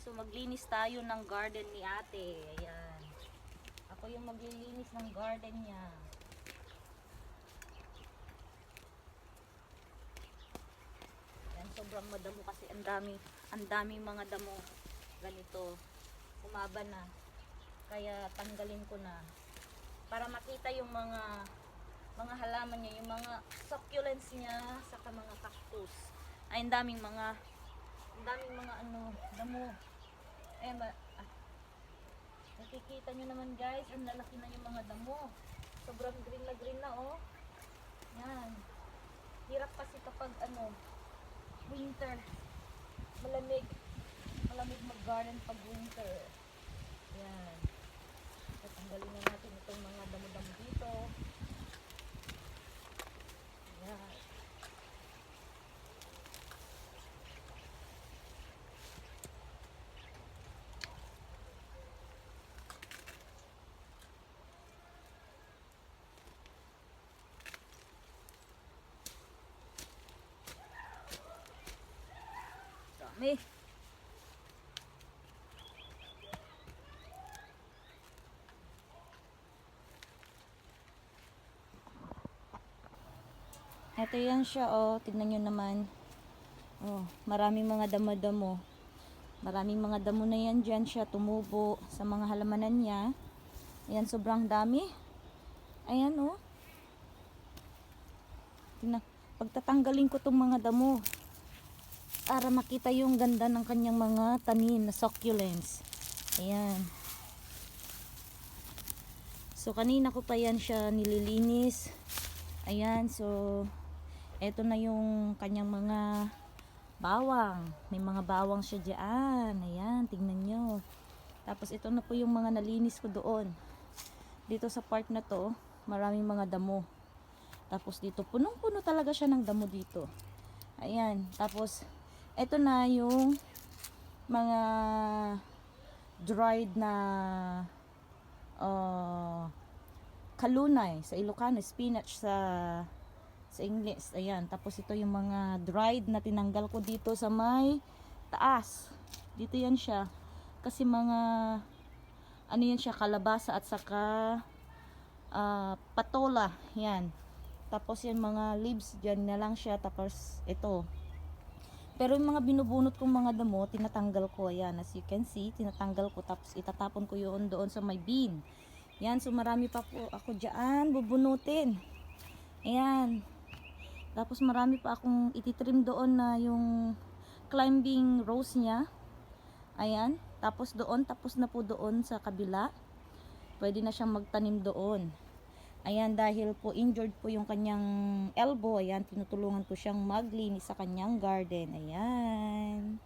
so maglinis tayo ng garden ni ate. Ayan. Ako yung maglilinis ng garden niya. Ayan, sobrang madamo kasi ang dami, ang daming mga damo. Ganito. Umaba na. Kaya tanggalin ko na. Para makita yung mga mga halaman niya, yung mga succulents niya, saka mga cactus. Ay, ang daming mga ang daming mga ano, damo. Eh, ma ah, nakikita nyo naman guys, ang lalaki na yung mga damo. Sobrang green na green na oh. Yan. Hirap kasi kapag ano, winter. Malamig. Malamig mag-garden pag winter. Yan. Tatanggalin na natin itong mga damo-damo dito. Yan. Dami. Ito yan siya, oh. Tignan nyo naman. Oh, maraming mga damo-damo. Maraming mga damo na yan dyan siya tumubo sa mga halamanan niya. Ayan, sobrang dami. Ayan, oh. Tingnan. Pagtatanggalin ko tong mga damo para makita yung ganda ng kanyang mga tanim na succulents. Ayan. So, kanina ko pa yan siya nililinis. Ayan, so, eto na yung kanyang mga bawang. May mga bawang siya dyan. Ayan, tingnan nyo. Tapos, ito na po yung mga nalinis ko doon. Dito sa part na to, maraming mga damo. Tapos dito, punong-puno talaga siya ng damo dito. Ayan, tapos, eto na yung mga dried na uh, kalunay sa Ilocano, spinach sa sa English. Ayan, tapos ito yung mga dried na tinanggal ko dito sa may taas. Dito yan siya. Kasi mga ano yan siya, kalabasa at saka ah, patola. Yan. Tapos yan mga leaves dyan na lang siya. Tapos ito. Pero yung mga binubunot kong mga damo, tinatanggal ko. Ayan, as you can see, tinatanggal ko. Tapos itatapon ko yun doon sa may bin. Yan, so marami pa po ako dyan. Bubunutin. Ayan. Tapos marami pa akong ititrim doon na yung climbing rose niya. Ayan. Tapos doon, tapos na po doon sa kabila. Pwede na siyang magtanim doon. Ayan, dahil po injured po yung kanyang elbow. Ayan, tinutulungan ko siyang maglinis sa kanyang garden. Ayan.